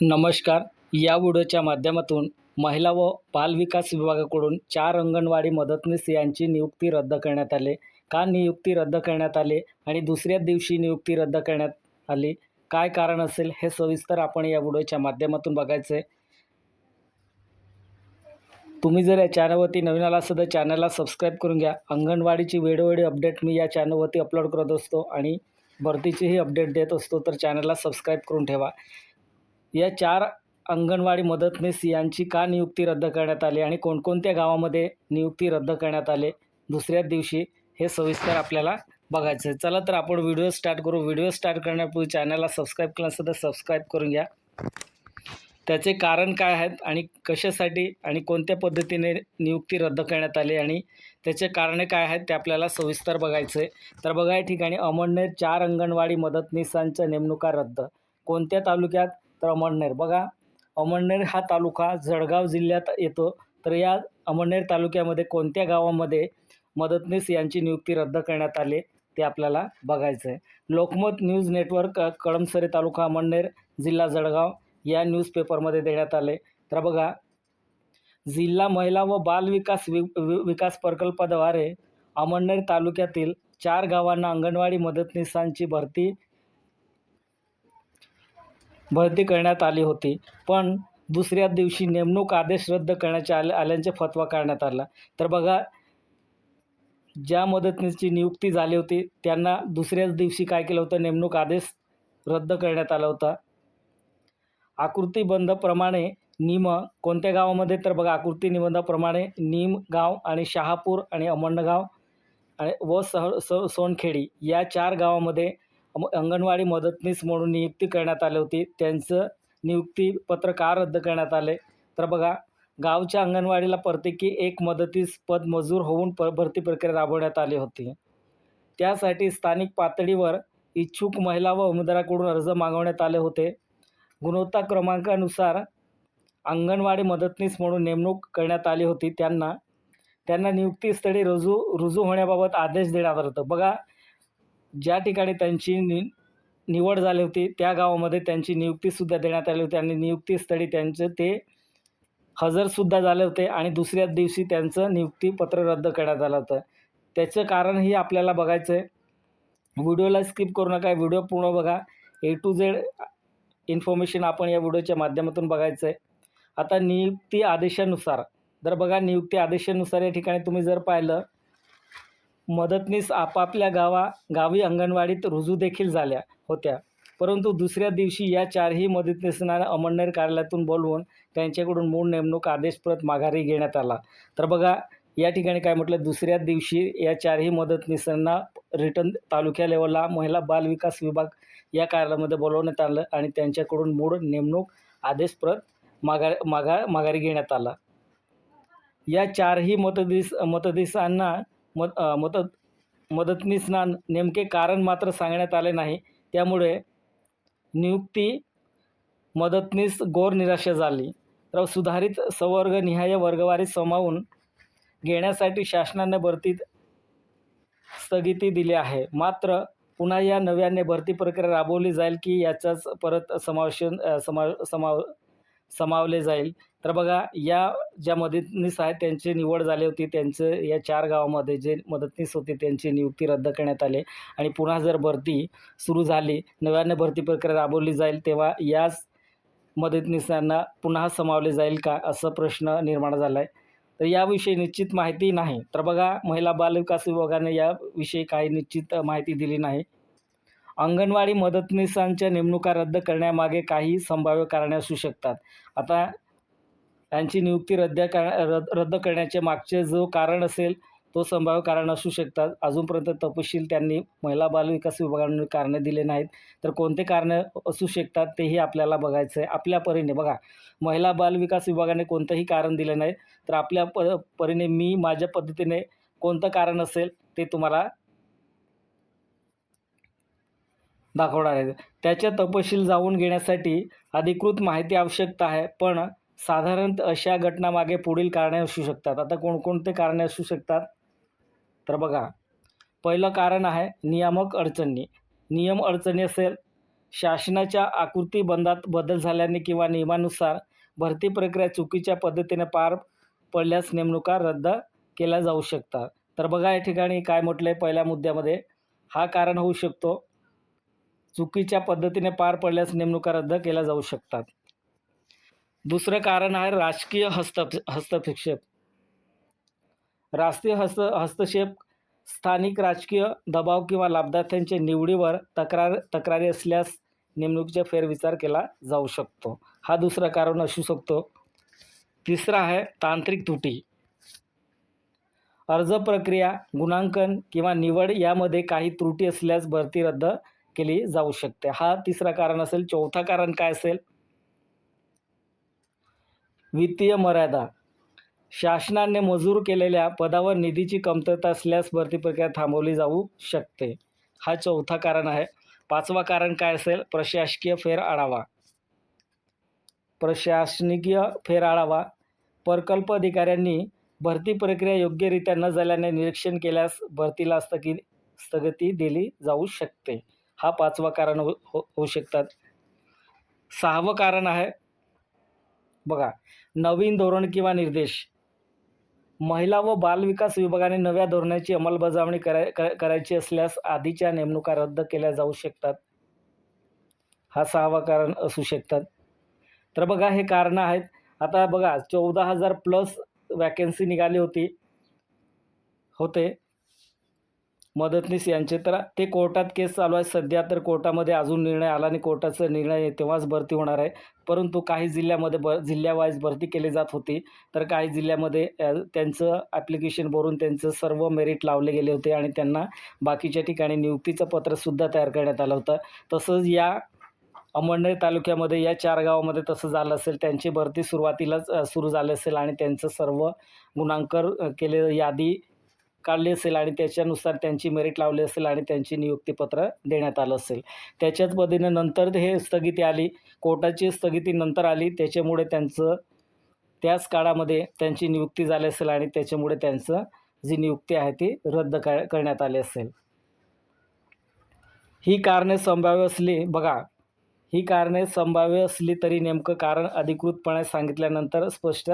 नमस्कार. या व्हिडिओच्या माध्यमातून महिला व बालविकास विभागाकडून चार अंगणवाडी मदतनीस यांची नियुक्ती रद्द करण्यात आली. का नियुक्ती रद्द करण्यात आली आणि दुसऱ्याच दिवशी नियुक्ती रद्द करण्यात आली? काय कारण असेल हे सविस्तर आपण या व्हिडिओच्या माध्यमातून बघायचं आहे. तुम्ही जर या चॅनलवरती नवीन आला असेल तर चॅनलला सबस्क्राईब करून घ्या. अंगणवाडीची वेळोवेळी अपडेट मी या चॅनलवरती अपलोड करत असतो आणि भरतीचीही अपडेट देत असतो तर चॅनलला सबस्क्राईब करून ठेवा. या चार अंगणवाडी मदतनीस यांची का नियुक्ती रद्द करण्यात आली आणि कोणकोणत्या गावामध्ये नियुक्ती रद्द करण्यात आले? दुसऱ्याच दिवशी हे सविस्तर आपल्याला बघायचं आहे. चला तर आपण व्हिडिओ स्टार्ट करू. व्हिडिओ स्टार्ट करण्यापूर्वी चॅनलला सबस्क्राईब केलं असेल तर सबस्क्राईब करून घ्या. त्याचे कारण काय आहेत आणि कशासाठी आणि कोणत्या पद्धतीने नियुक्ती रद्द करण्यात आली आणि त्याचे कारणे काय आहेत ते आपल्याला सविस्तर बघायचं आहे तर बघा या ठिकाणी अमळनेर चार अंगणवाडी मदतनीसांच्या नेमणुका रद्द. कोणत्या तालुक्यात तर अमळनेर. बघा अमळनेर हा तालुका जळगाव जिल्ह्यात येतो. तर या अमळनेर तालुक्यामध्ये कोणत्या गावामध्ये मदतनीस यांची नियुक्ती रद्द करण्यात आली ते आपल्याला बघायचं आहे लोकमत न्यूज नेटवर्क कळमसरे तालुका अमळनेर जिल्हा जळगाव या न्यूजपेपरमध्ये देण्यात आले. तर बघा जिल्हा महिला व बाल विकास वि वि- विकास प्रकल्पाद्वारे अमळनेर तालुक्यातील चार गावांना अंगणवाडी मदतनीसांची भरती भरती करण्यात आली होती. पण दुसऱ्याच दिवशी नेमणूक आदेश रद्द करण्याच्या आल्या आल्यांचे फतवा काढण्यात आला. तर बघा ज्या मदतनीसची नियुक्ती झाली होती त्यांना दुसऱ्याच दिवशी काय केलं होतं? नेमणूक आदेश रद्द करण्यात आला होता. आकृतीबंधप्रमाणे निम कोणत्या गावामध्ये? तर बघा आकृती निबंधाप्रमाणे निम गाव आणि शहापूर आणि अमंडगाव आणि व सह स सोनखेडी या चार गावामध्ये अंगणवाडी मदतनीस म्हणून नियुक्ती करण्यात आली होती. त्यांचं नियुक्तीपत्र का रद्द करण्यात आले? तर बघा गावच्या अंगणवाडीला प्रत्येकी एक मदतीस पद मंजूर होऊन प भरती प्रक्रिया राबवण्यात आली होती. त्यासाठी स्थानिक पातळीवर इच्छुक महिला व उमेदवाराकडून अर्ज मागवण्यात आले होते. गुणवत्ता क्रमांकानुसार अंगणवाडी मदतनीस म्हणून नेमणूक करण्यात आली होती. त्यांना त्यांना नियुक्तीस्थळी रुजू रुजू होण्याबाबत आदेश देण्यात आला होता. बघा ज्या ठिकाणी त्यांची नि निवड झाली होती त्या गावामध्ये त्यांची नियुक्तीसुद्धा देण्यात आली होती आणि नियुक्तीस्थळी त्यांचं ते हजरसुद्धा झाले होते आणि दुसऱ्याच दिवशी त्यांचं नियुक्तीपत्र रद्द करण्यात आलं होतं. त्याचं कारणही आपल्याला बघायचं आहे. व्हिडिओला स्किप करू नका व्हिडिओ पूर्ण बघा. ए टू झेड इन्फॉर्मेशन आपण या व्हिडिओच्या माध्यमातून बघायचं आहे. आता नियुक्ती आदेशानुसार जर बघा नियुक्ती आदेशानुसार या ठिकाणी तुम्ही जर पाहिलं मदतनीस आपापल्या गावा गावी अंगणवाडीत रुजू देखील झाल्या होत्या. परंतु दुसऱ्या दिवशी या चारही मदतनीसना अमळनेर कार्यालयातून बोलवून त्यांच्याकडून मूळ नेमणूक आदेश परत माघारी घेण्यात आला. तर बघा या ठिकाणी काय म्हटलं दुसऱ्या दिवशी या चारही मदतनीसांना रिटर्न तालुक्या लेवलला महिला बाल विकास विभाग या कार्यालयामध्ये बोलवण्यात आलं आणि त्यांच्याकडून मूळ नेमणूक आदेश परत माघार माघा माघारी घेण्यात आला. या चारही मतदिस मतदिसांना मद मदत मदतनीसना नेमके कारण मात्र सांगण्यात आले नाही. त्यामुळे नियुक्ती मदतनीस गोर निराशा झाली. तर सुधारित संवर्गनिहाय वर्गवारी सामावून घेण्यासाठी शासनाने भरतीत स्थगिती दिली आहे. मात्र पुन्हा या नव्याने भरती प्रक्रिया राबवली जाईल की याचाच परत समावेशन समा समाव समावले जाईल. तर बघा या ज्या मदतनीस आहेत त्यांची निवड झाली होती. त्यांचं या चार गावामध्ये जे मदतनीस होते त्यांची नियुक्ती रद्द करण्यात आली. आणि पुन्हा जर भरती सुरू झाली नव्याने भरती प्रक्रिया राबवली जाईल तेव्हा याच मदतनीसांना पुन्हा समावले जाईल का असा प्रश्न निर्माण झाला आहे तर याविषयी निश्चित माहिती नाही. तर बघा महिला बालविकास विभागाने याविषयी काही निश्चित माहिती दिली नाही. अंगणवाडी मदतनीसांच्या नेमणुका रद्द करण्यामागे काही संभाव्य कारणे असू शकतात. आता यांची नियुक्ती रद्द कर रद्द रद्द करण्याचे मागचे जो कारण असेल तो संभाव्य कारण असू शकतात. अजूनपर्यंत तपशील त्यांनी महिला बालविकास विभागाने कारणे दिले नाहीत. तर कोणते कारणं असू शकतात तेही आपल्याला बघायचं आहे आपल्या परीने बघा महिला बाल विकास विभागाने कोणतंही कारण दिलं नाही. तर आपल्या प परीने मी माझ्या पद्धतीने कोणतं कारण असेल ते तुम्हाला दाखवणार आहे. त्याच्या तपशील जाऊन घेण्यासाठी अधिकृत माहिती आवश्यकता आहे पण साधारणतः अशा घटनामागे पुढील कारणे असू शकतात. आता कोणकोणते कारणे असू शकतात? तर बघा पहिलं कारण आहे नियामक अडचणी. नियम अडचणी असेल शासनाच्या आकृतीबंधात बदल झाल्याने किंवा नियमानुसार भरती प्रक्रिया चुकीच्या पद्धतीने पार पडल्यास नेमणुका रद्द केल्या जाऊ शकतात. तर बघा या ठिकाणी काय म्हटलं आहे पहिल्या मुद्द्यामध्ये. हा कारण होऊ शकतो. चुकीच्या पद्धतीने पार पडल्यास नेमणुका रद्द केल्या जाऊ शकतात. दुसरं कारण आहे राजकीय हस्त हस्तक्षेप. राष्ट्रीय हस्त हस्तक्षेप स्थानिक राजकीय दबाव किंवा लाभदात्यांच्या निवडीवर तक्रार तक्रारी असल्यास नेमणुकीचा फेरविचार केला जाऊ शकतो. हा दुसरं कारण असू शकतो. तिसरा आहे तांत्रिक त्रुटी. अर्ज प्रक्रिया गुणांकन किंवा निवड यामध्ये काही त्रुटी असल्यास भरती रद्द केली जाऊ शकते. हा तिसरा कारण असेल. चौथा कारण काय असेल? वित्तीय मर्यादा. शासनाने मंजूर केलेल्या पदावर निधीची कमतरता असल्यास भरती प्रक्रिया थांबवली जाऊ शकते. हा चौथा कारण आहे. पाचवा कारण काय असेल? प्रशासकीय फेरआढावा. प्रशासकीय फेरआढावा. प्रकल्प अधिकाऱ्यांनी भरती प्रक्रिया योग्यरित्या न झाल्याने निरीक्षण केल्यास भरतीला स्थगित स्थगिती दिली जाऊ शकते. हा पाचवा कारण हो हो होऊ शकतात. सहावं कारण आहे. बघा नवीन धोरण किंवा निर्देश. महिला व बालविकास विभागाने नव्या धोरणाची अंमलबजावणी कराय करायची असल्यास आधीच्या नेमणुका रद्द केल्या जाऊ शकतात. हा सहावा कारण असू शकतात. तर बघा हे कारणं आहेत. आता बघा चौदा हजार प्लस वॅकन्सी निघाली होती होते. मदतनीस यांचे. तर ते कोर्टात केस चालू आहे सध्या तर कोर्टामध्ये अजून निर्णय आला आणि कोर्टाचा निर्णय तेव्हाच भरती होणार आहे. परंतु काही जिल्ह्यामध्ये ब जिल्ह्यावाईज भरती केली जात होती. तर काही जिल्ह्यामध्ये त्यांचं ॲप्लिकेशन भरून त्यांचं सर्व मेरिट लावले गेले होते आणि त्यांना बाकीच्या ठिकाणी नियुक्तीचं पत्रसुद्धा तयार करण्यात आलं होतं. तसंच या अमळनेर तालुक्यामध्ये या चार गावामध्ये तसं झालं असेल त्यांची भरती सुरुवातीलाच सुरू झाली असेल आणि त्यांचं सर्व गुणांकर केले यादी काढली असेल आणि त्याच्यानुसार त्यांची मेरिट लावली असेल आणि त्यांची नियुक्तीपत्र देण्यात आलं असेल. त्याच्याच पद्धतीने नंतर हे स्थगिती आली. कोर्टाची स्थगिती नंतर आली. त्याच्यामुळे त्यांचं त्याच काळामध्ये त्यांची नियुक्ती झाली असेल आणि त्याच्यामुळे त्यांचं जी नियुक्ती आहे ती रद्द करण्यात आली असेल. ही कारणे संभाव्य असली बघा ही कारणे संभाव्य असली तरी नेमकं कारण अधिकृतपणे सांगितल्यानंतर स्पष्ट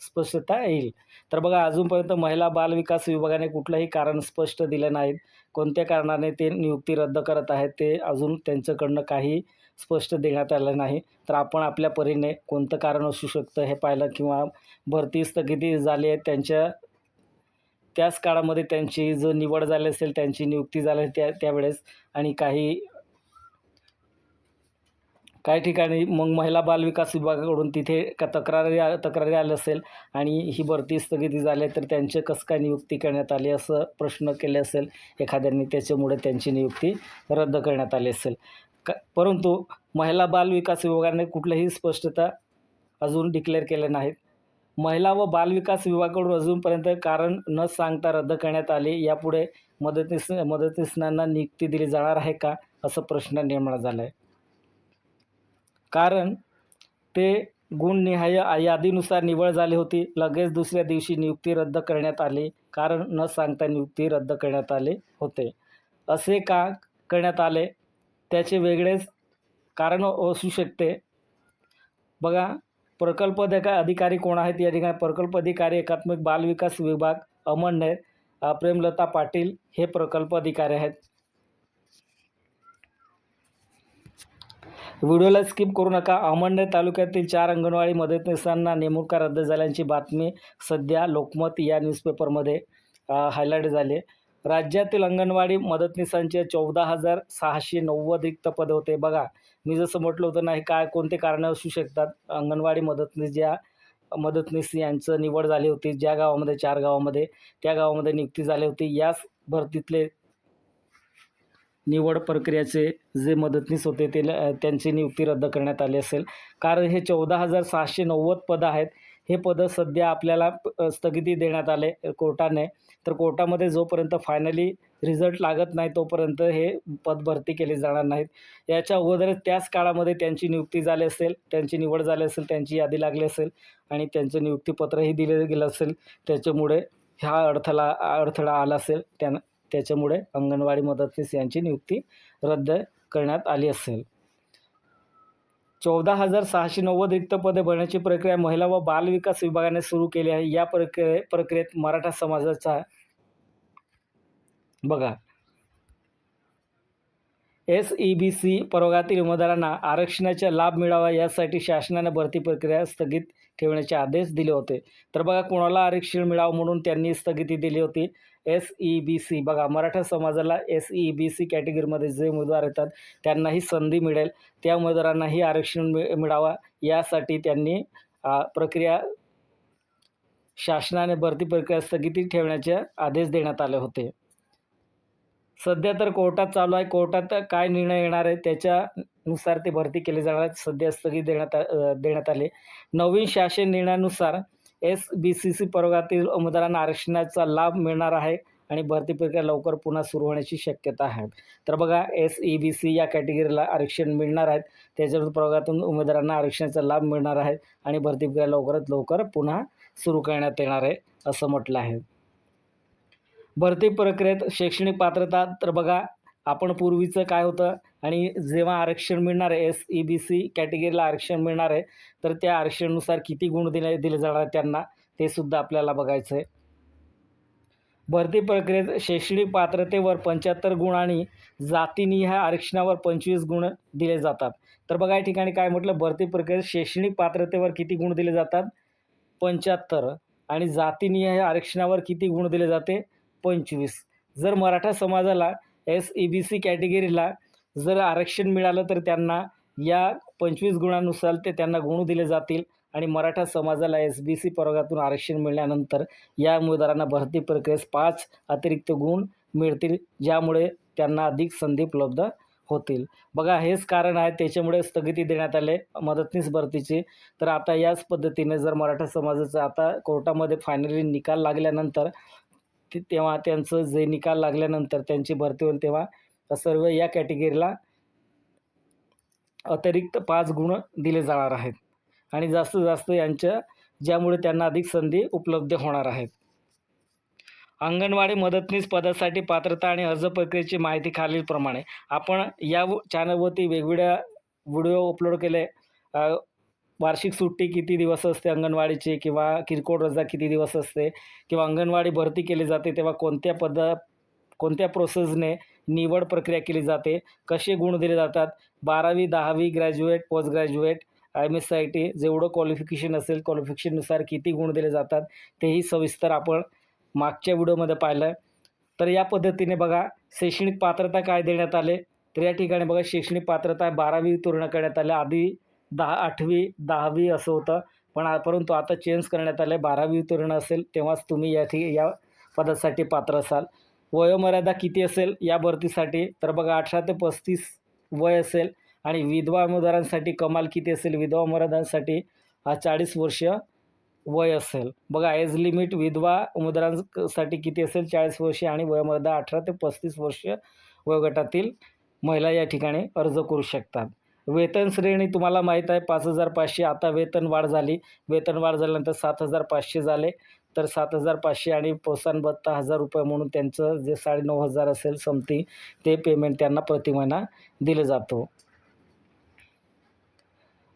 स्पष्टता येईल. तर बघा अजूनपर्यंत महिला बालविकास विभागाने कुठलंही कारण स्पष्ट दिलं नाहीत. कोणत्या कारणाने ते नियुक्ती रद्द करत आहेत ते अजून त्यांच्याकडनं काही स्पष्ट देण्यात आलं नाही. तर आपण आपल्या परीने कोणतं कारण असू शकतं हे पाहिलं किंवा भरती स्थगिती झाली आहे त्यांच्या त्याच काळामध्ये त्यांची जो निवड झाली असेल त्यांची नियुक्ती झाली त्या त्यावेळेस आणि काही काही ठिकाणी मग महिला बालविकास विभागाकडून तिथे का तक्रारी आ- तक्रारी आल्या असेल आणि ही भरती स्थगिती झाली तर त्यांचे कसं काय नियुक्ती करण्यात आली असं प्रश्न केले असेल एखाद्याने त्याच्यामुळे त्यांची नियुक्ती रद्द करण्यात आली असेल. का परंतु महिला बाल विकास विभागाने कुठलंही स्पष्टता अजून डिक्लेअर केल्या नाहीत. महिला व बालविकास विभागाकडून अजूनपर्यंत कारण न सांगता रद्द करण्यात आले यापुढे मदतीस मदतनीसनांना नियुक्ती दिली जाणार आहे का असा प्रश्न निर्माण झाला आहे कारण ते गुणनिहाय यादीनुसार निवड झाली होती. लगेच दुसऱ्या दिवशी नियुक्ती रद्द करण्यात आली. कारण न सांगता नियुक्ती रद्द करण्यात आले होते. असे का करण्यात आले? त्याचे वेगळेच कारण असू शकते. बघा प्रकल्प अधिका अधिकारी कोण आहेत? या ठिकाणी प्रकल्प अधिकारी एकात्मिक बालविकास विभाग अमळनेर प्रेमलता पाटील हे प्रकल्प अधिकारी आहेत. व्हिडिओला स्किप करू नका. अहमदनगर तालुक्यातील चार अंगणवाडी मदतनीसांना नेमणुका रद्द झाल्याची बातमी सध्या लोकमत या न्यूजपेपरमध्ये हायलाईट झाले राज्यातील अंगणवाडी मदतनीसांचे चौदा हजार सहाशे नव्वद रिक्त पदे होते. बघा मी जसं म्हटलं होतं नाही काय कोणते कारणं असू शकतात? अंगणवाडी मदतनीस ज्या मदतनीस यांचं निवड झाली होती ज्या गावामध्ये चार गावामध्ये त्या गावामध्ये नियुक्ती झाली होती. याच भरतीतले निवड प्रक्रियाचे जे मदतनीस होते ते ल- त्यांची नियुक्ती रद्द करण्यात आली असेल. कारण हे चौदा हजार सहाशे नव्वद पदं आहेत. हे पदं सध्या आपल्याला स्थगिती देण्यात आले कोर्टाने. तर कोर्टामध्ये जोपर्यंत फायनली रिझल्ट लागत नाही तोपर्यंत हे पद भरती केले जाणार नाहीत. याच्या अगोदरच त्याच काळामध्ये त्यांची नियुक्ती झाली असेल त्यांची निवड झाली असेल त्यांची यादी लागली असेल आणि त्यांचं नियुक्तीपत्रही दिलं गेलं असेल त्याच्यामुळे ह्या अडथळा अडथळा आला असेल. त्यानं त्याच्यामुळे अंगणवाडी मदतनीस यांची नियुक्ती रद्द करण्यात आली असेल. चौदा हजार सहाशे नव्वद रिक्त पदे भरण्याची प्रक्रिया महिला व बाल विकास विभागाने सुरू केली आहे. या प्रक्रिये प्रक्रियेत मराठा समाजाचा बघा. एस ई बी सी प्रवर्गातील उमेदवारांना आरक्षणाचा लाभ मिळावा यासाठी शासनाने भरती प्रक्रिया स्थगित ठेवण्याचे आदेश दिले होते. तर बघा कोणाला आरक्षण मिळावं म्हणून त्यांनी स्थगिती दिली होती. एस ई बी सी बघा मराठा समाजाला एस ई बी सी कॅटेगरीमध्ये जे उमेदवार येतात त्यांनाही संधी मिळेल. त्या उमेदवारांनाही आरक्षण मिळ मिळावा. यासाठी त्यांनी प्रक्रिया शासनाने भरती प्रक्रिया स्थगिती ठेवण्याचे आदेश देण्यात आले होते. सध्या तर कोर्टात चालू आहे. कोर्टात काय निर्णय येणार आहे त्याच्यानुसार ते भरती केली जाणार आहेत. सध्या स्थगित देण्यात देण्यात आले नवीन शासन निर्णयानुसार एस बी सी सी प्रवर्गातील उमेदवारांना आरक्षणाचा लाभ मिळणार आहे आणि भरती प्रक्रिया लवकर पुन्हा सुरू होण्याची शक्यता आहे. तर बघा एस ई बी सी या कॅटेगरीला आरक्षण मिळणार आहेत त्याच्यावर प्रवर्गातून उमेदवारांना आरक्षणाचा लाभ मिळणार आहे आणि भरती प्रक्रिया लवकरात लवकर पुन्हा सुरू करण्यात येणार आहे असं म्हटलं आहे. भरती प्रक्रियेत शैक्षणिक पात्रता तर बघा आपण पूर्वीचं काय होतं आणि जेव्हा आरक्षण मिळणार आहे एस ई बी सी कॅटेगरीला आरक्षण मिळणार आहे तर त्या आरक्षणानुसार किती गुण दिले दिले जाणार त्यांना ते सुद्धा आपल्याला बघायचं आहे. भरती प्रक्रियेत शैक्षणिक पात्रतेवर पंच्याहत्तर गुण आणि जातीनिहाय आरक्षणावर पंचवीस गुण दिले जातात. तर बघा या ठिकाणी काय म्हटलं भरती प्रक्रियेत शैक्षणिक पात्रतेवर किती गुण दिले जातात? पंच्याहत्तर. आणि जातीनिहाय आरक्षणावर किती गुण दिले जाते? पंचवीस. जर मराठा समाजाला एस ई बी सी कॅटेगरीला जर आरक्षण मिळालं तर त्यांना या पंचवीस गुणानुसार ते त्यांना गुण दिले जातील आणि मराठा समाजाला एस बी सी प्रवर्गातून आरक्षण मिळाल्यानंतर या उमेदवारांना भरती प्रक्रियेस पाच अतिरिक्त गुण मिळतील ज्यामुळे त्यांना अधिक संधी उपलब्ध होतील. बघा हेच कारण आहे त्याच्यामुळे स्थगिती देण्यात आले मदतनीस भरतीची. तर आता याच पद्धतीने जर मराठा समाजाचा आता कोर्टामध्ये फायनली निकाल लागल्यानंतर ते तेव्हा त्यांचं जे निकाल लागल्यानंतर त्यांची भरती होईल तेव्हा सर्व या कॅटेगरीला अतिरिक्त पाच गुण दिले जाणार आहेत. आणि जास्तीत जास्त यांच्या ज्यामुळे त्यांना अधिक संधी उपलब्ध होणार आहेत. अंगणवाडी मदतनीस पदासाठी पात्रता आणि अर्ज प्रक्रियेची माहिती खालीलप्रमाणे. आपण या व- चॅनलवरती वेगवेगळ्या व्हिडिओ अपलोड केले. वार्षिक सुट्टी किती दिवस असते अंगणवाडीची किंवा किरकोळ रजा किती दिवस असते किंवा अंगणवाडी भरती केली जाते तेव्हा कोणत्या पद कोणत्या प्रोसेसने निवड प्रक्रिया केली जाते कसे गुण दिले जातात बारावी दहावी graduate post graduate M S I T जेवढं क्वालिफिकेशन असेल क्वालिफिकेशननुसार किती गुण दिले जातात तेही सविस्तर आपण मागच्या व्हिडिओमध्ये पाहिलं. तर या पद्धतीने बघा शैक्षणिक पात्रता काय देण्यात आले? तर या ठिकाणी बघा शैक्षणिक पात्रता बारावी पूर्ण करण्यात आल्या आधी दहा आठवी दहावी असं होतं. पण परंतु आता चेंज करण्यात आलं आहे बारावी उत्तीर्ण असेल तेव्हाच तुम्ही या ठिक या पदासाठी पात्र असाल. वयोमर्यादा किती असेल या भरतीसाठी? तर बघा अठरा ते पस्तीस वय असेल आणि विधवा उमेदवारांसाठी कमाल किती असेल? विधवा उमेदवारांसाठी हा चाळीस वर्ष वय असेल. बघा एज लिमिट विधवा उमेदवारांसाठी किती असेल? चाळीस वर्षे आणि वयोमर्यादा अठरा ते पस्तीस वर्ष वयोगटातील महिला या ठिकाणी अर्ज करू शकतात. वेतन श्रेणी तुम्हाला माहीत आहे पाच हजार पाचशे. आता वेतन वाढ झाली. वेतन वाढ झाल्यानंतर सात हजार पाचशे झाले. तर सात हजार पाचशे आणि प्रोत्साहन भत्ता हजार रुपये म्हणून त्यांचं जे साडेनऊ हजार असेल समथिंग ते पेमेंट त्यांना प्रति महिना दिलं जातो.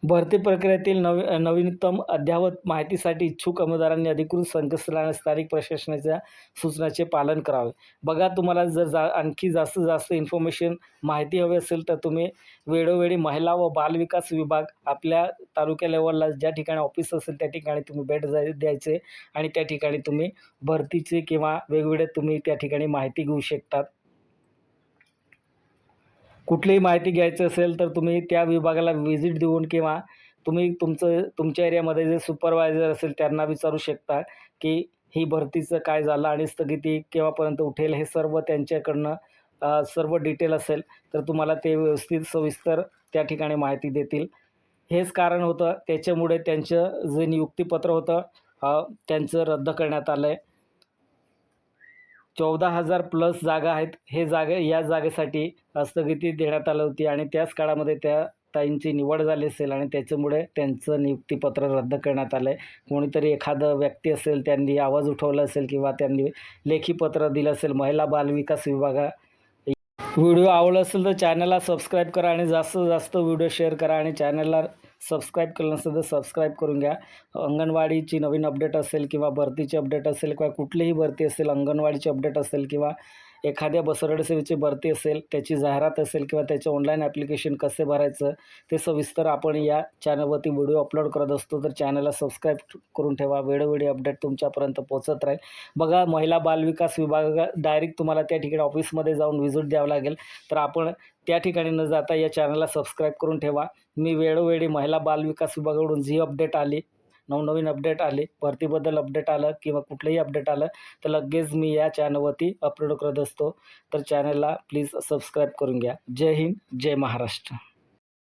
भरती प्रक्रियेतील नवी नवीनतम अद्ययावत माहितीसाठी इच्छुक उमेदवारांनी अधिकृत संकेतस्थळ आणि स्थानिक प्रशासनाच्या सूचनाचे पालन करावे. बघा तुम्हाला जर जा आणखी जास्तीत जास्त इन्फॉर्मेशन माहिती हवी असेल तर तुम्ही वेळोवेळी महिला व बालविकास विभाग आपल्या तालुक्या लेवलला ज्या ठिकाणी ऑफिस असेल त्या ठिकाणी तुम्ही भेट जाय द्यायचे आणि त्या ठिकाणी तुम्ही भरतीचे किंवा वेगवेगळे तुम्ही त्या ठिकाणी माहिती घेऊ शकतात. कुठलीही माहिती घ्यायची असेल तर तुम्ही त्या विभागाला व्हिजिट देऊन किंवा तुम्ही तुमचं तुमच्या एरियामध्ये जे सुपरवायझर असेल त्यांना विचारू शकता की ही भरतीचं काय झालं आणि स्थगिती केव्हापर्यंत उठेल हे सर्व त्यांच्याकडनं सर्व डिटेल असेल तर तुम्हाला ते व्यवस्थित सविस्तर त्या ठिकाणी माहिती देतील. हेच कारण होतं. त्याच्यामुळे त्यांचं जे नियुक्तीपत्र होतं त्यांचं रद्द करण्यात आलं आहे चौदा हजार प्लस जागा आहेत. हे जागा या जागेसाठी स्थगिती देण्यात आली होती आणि त्याच काळामध्ये त्या ताईंची निवड झाली असेल आणि त्याच्यामुळे त्यांचं नियुक्तीपत्र रद्द करण्यात आलं आहे कोणीतरी एखादं व्यक्ती असेल त्यांनी आवाज उठवला असेल किंवा त्यांनी लेखीपत्र दिलं असेल महिला बालविकास विभागा व्हिडिओ आवडला असेल तर चॅनलला सबस्क्राईब करा आणि जास्तीत जास्त व्हिडिओ शेअर करा आणि चॅनलला सबस्क्राईब केलं नसेल तर सबस्क्राईब करून घ्या. अंगणवाडीची नवीन अपडेट असेल किंवा भरतीची अपडेट असेल किंवा कुठलीही भरती असेल अंगणवाडीची अपडेट असेल किंवा एखाद्या बसरडी सेवेची भरती असेल त्याची जाहिरात असेल किंवा त्याचे ऑनलाईन ॲप्लिकेशन कसे भरायचं ते सविस्तर आपण या चॅनलवरती व्हिडिओ अपलोड करत असतो. तर चॅनलला सबस्क्राईब करून ठेवा. वेळोवेळी अपडेट तुमच्यापर्यंत पोहोचत राहील. बघा महिला बालविकास विभागा डायरेक्ट तुम्हाला त्या ठिकाणी ऑफिसमध्ये जाऊन व्हिजिट द्यावं लागेल. तर आपण त्या ठिकाणी न जाता या चॅनलला सबस्क्राईब करून ठेवा. मी वेळोवेळी महिला बालविकास विभागाकडून जी अपडेट आली नवनवीन अपडेट आले. भरतीबद्दल अपडेट आलं किंवा कुठलंही अपडेट आलं तर लगेच मी या चॅनलवरती अपलोड करत असतो. तर चॅनलला प्लीज सबस्क्राईब करून घ्या. जय हिंद जय महाराष्ट्र.